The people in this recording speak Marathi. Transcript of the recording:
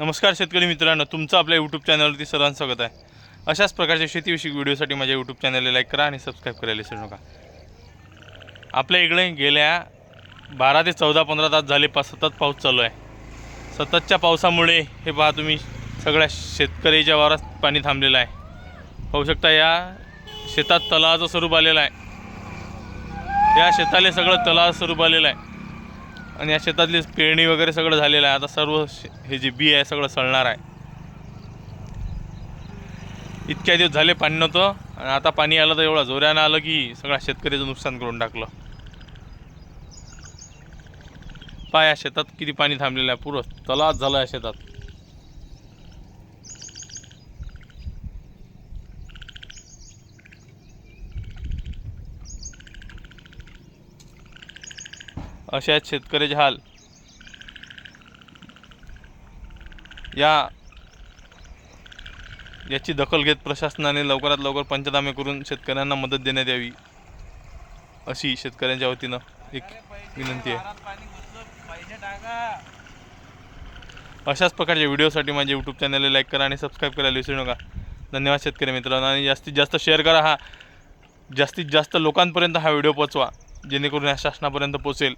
नमस्कार शेतकरी मित्रांनो तुमचं आपल्या यूट्यूब चॅनलवरती सर्वांचं स्वागत आहे. अशाच प्रकारच्या शेतीविषयक व्हिडिओसाठी माझ्या यूट्यूब चॅनलला लाईक करा आणि सबस्क्राईब करायला विसरू नका. आपल्या इकडे गेल्या बारा ते चौदा पंधरा तास झाले पा सतत पाऊस चालू आहे. सततच्या पावसामुळे हे पहा तुम्ही सगळ्या शेतकऱ्याच्या वारात पाणी थांबलेलं आहे. पाहू शकता या शेतात तलावाचं स्वरूप आलेलं आहे. या शेताले सगळं तलाव स्वरूप आलेलं आहे. आणि या शेतातली पेरणी वगैरे सगळं झालेलं आहे. आता सर्व हे जे बी आहे सगळं सळणार आहे. इतक्या दिवस झाले पाणी नव्हतं आणि आता पाणी आलं तर एवढं जोऱ्यानं आलं की सगळ्या शेतकऱ्याचं नुकसान करून टाकलं. पहा या शेतात किती पाणी थांबलेलं आहे. पुरं तलाच झालं या शेतात. असे आहेत शेतकऱ्याचे हाल या याची दखल घेत प्रशासनाने लवकरात लवकर पंचनामे करून शेतकऱ्यांना मदत देण्यात यावी अशी शेतकऱ्यांच्या वतीनं एक विनंती आहे. अशाच प्रकारच्या व्हिडिओसाठी माझ्या यूट्यूब चॅनलला लाईक करा आणि सबस्क्राईब करायला विसरू नका. धन्यवाद शेतकरी मित्रांनो आणि जास्तीत जास्त शेअर करा हा. जास्तीत जास्त लोकांपर्यंत हा व्हिडिओ पोचवा जेणेकरून या शासनापर्यंत पोचेल